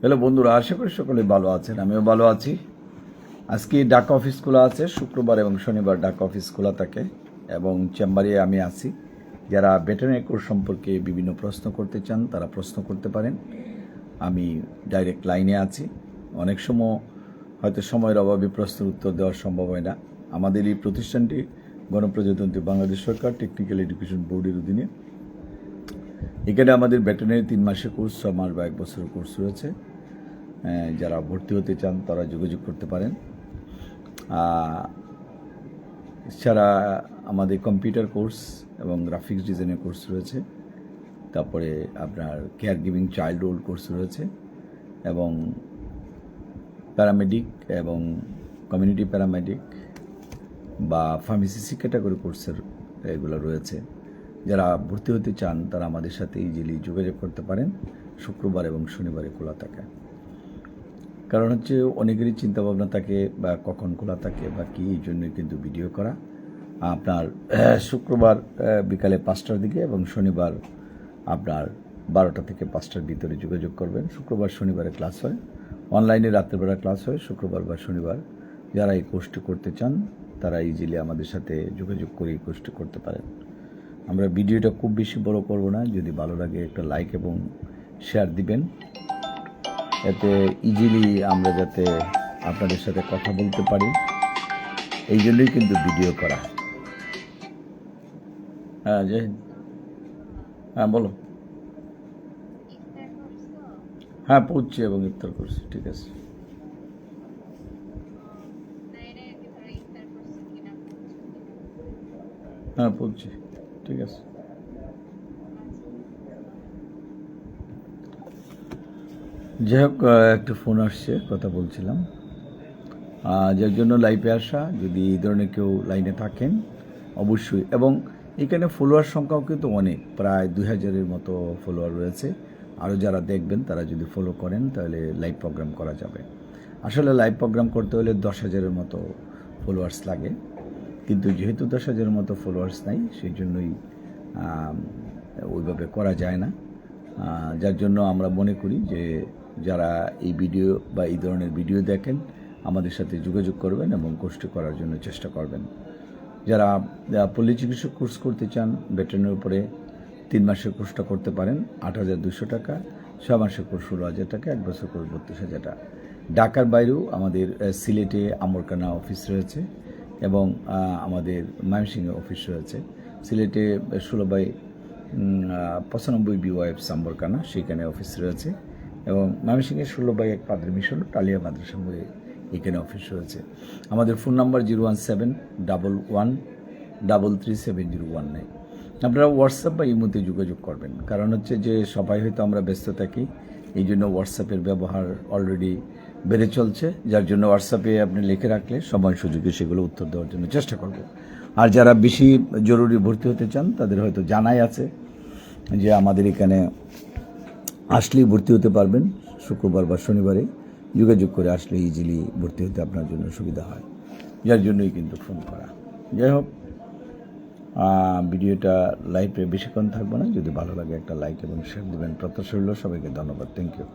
Hello বন্ধুরা, আশা করি সকলে ভালো আছেন, আমিও ভালো আছি। আজকে ডাক অফিস খোলা আছে, শুক্রবার এবং শনিবার ডাক অফিস খোলা থাকে এবং চেম্বারে আমি আছি। যারা ভেটেরিনারি কোর্স সম্পর্কে বিভিন্ন প্রশ্ন করতে চান, তারা প্রশ্ন করতে পারেন। আমি ডাইরেক্ট লাইনে আছি। অনেক সময় হয়তো সময়ের অভাবে প্রশ্নের উত্তর দেওয়া সম্ভব হয় না। আমাদের এই প্রতিষ্ঠানটি গণপ্রজাতন্ত্রী বাংলাদেশ সরকার টেকনিক্যাল এডুকেশন বোর্ডের অধীনে। এখানে আমাদের ভেটেরিনারি তিন মাসের কোর্স, ছ মাস বা এক বছরের কোর্স রয়েছে। যারা ভর্তি হতে চান, তারা যোগাযোগ করতে পারেন। এছাড়া আমাদের কম্পিউটার কোর্স এবং গ্রাফিক্স ডিজাইনের কোর্স রয়েছে। তারপরে আপনার care giving child hold course রয়েছে এবং প্যারামেডিক এবং কমিউনিটি প্যারামেডিক বা ফার্মেসি ক্যাটাগরি কোর্সের এগুলো রয়েছে। যারা ভর্তি হতে চান, তারা আমাদের সাথে ইজিলি যোগাযোগ করতে পারেন, শুক্রবার এবং শনিবারে খোলা থাকে। কারণ হচ্ছে অনেকেরই চিন্তাভাবনা থাকে বা কখন খোলা থাকে বা কী, এই জন্যই কিন্তু ভিডিও করা। আপনার শুক্রবার বিকালে পাঁচটার দিকে এবং শনিবার আপনার বারোটা থেকে পাঁচটার ভিতরে যোগাযোগ করবেন। শুক্রবার, শনিবারে ক্লাস হয়। অনলাইনে রাত্রেবেলা ক্লাস হয়। শুক্রবার বা শনিবার যারা এই কোর্সটি করতে চান, তারা ইজিলি আমাদের সাথে যোগাযোগ করে এই কোর্সটি করতে পারেন। আমরা ভিডিওটা খুব বেশি বড় করব না, যদি ভালো লাগে একটা লাইক এবং শেয়ার দিবেন। এতে ইজিলি আমরা যাতে আপনাদের সাথে কথা বলতে পারি। এই জন্যই কিন্তু ভিডিও করা। হ্যাঁ জয়। হ্যাঁ বলো। হ্যাঁ পড়ছি এবং ইফতার করছি, ঠিক আছে। হ্যাঁ পৌঁছছি ঠিক আছে। যাই হোক একটা ফোন আসছে, কথা বলছিলাম। যার জন্য লাইভে আসা, যদি এই ধরনের কেউ লাইনে থাকেন, অবশ্যই। এবং এখানে ফলোয়ার সংখ্যাও কিন্তু অনেক, প্রায় দুই হাজারের মতো ফলোয়ার রয়েছে। আরও যারা দেখবেন, তারা যদি ফলো করেন, তাহলে লাইভ প্রোগ্রাম করা যাবে। আসলে লাইভ প্রোগ্রাম করতে হলে দশ হাজারের মতো ফলোয়ার্স লাগে। কিন্তু যেহেতু দশ হাজারের মতো ফলোয়ার্স নাই সেই জন্যই ওইভাবে করা যায় না। যার জন্য আমরা মনে করি যে যারা এই ভিডিও বা এই ধরনের ভিডিও দেখেন, আমাদের সাথে যোগাযোগ করবেন এবং কোর্সটি করার জন্য চেষ্টা করবেন। যারা পল্লী চিকিৎসক কোর্স করতে চান ভেটেরিনারির উপরে তিন মাসের কোর্সটা করতে পারেন, আট হাজার দুশো টাকা ছ মাসের কোর্স ষোলো হাজার টাকা, এক বছর কোর্স বত্রিশ হাজার টাকা। ঢাকার বাইরেও আমাদের সিলেটে আমরকানা অফিস রয়েছে। এবং আমাদের ময়মনসিংহে অফিস রয়েছে। সিলেটে ষোলো বাই পঁচানব্বই বিওয়াইফ সাম্বরকানা সেখানে অফিস রয়েছে এবং ময়মনসিংহে ষোলো বাই এক পাদ্রী মিশন টালিয়া মাদ্রাসা মোড়ে এখানে অফিস রয়েছে। আমাদের phone number zero one seven double one double three seven zero one nine. আপনারা হোয়াটসঅ্যাপ বা ইমোতে যোগাযোগ করবেন। কারণ হচ্ছে যে সবাই হয়তো আমরা ব্যস্ত থাকি এই জন্য হোয়াটসঅ্যাপের ব্যবহার অলরেডি বেড়ে চলছে, যার জন্য হোয়াটসঅ্যাপে আপনি লিখে রাখলে সময় সুযোগে সেগুলো উত্তর দেওয়ার জন্য চেষ্টা করব। আর যারা বেশি জরুরি ভর্তি হতে চান, তাদের হয়তো জানাই আছে যে আমাদের এখানে আসলেই ভর্তি হতে পারবেন, শুক্রবার বা শনিবারে। যোগাযোগ করে আসলে ইজিলি ভর্তি হতে আপনার জন্য সুবিধা হয়। যার জন্যই কিন্তু ফোন করা। যাই হোক ভিডিওটা লাইভে বেশিক্ষণ থাকব না। যদি ভালো লাগে একটা লাইক এবং শেয়ার দেবেন। প্রত্যাশা সবাইকে ধন্যবাদ। Thank you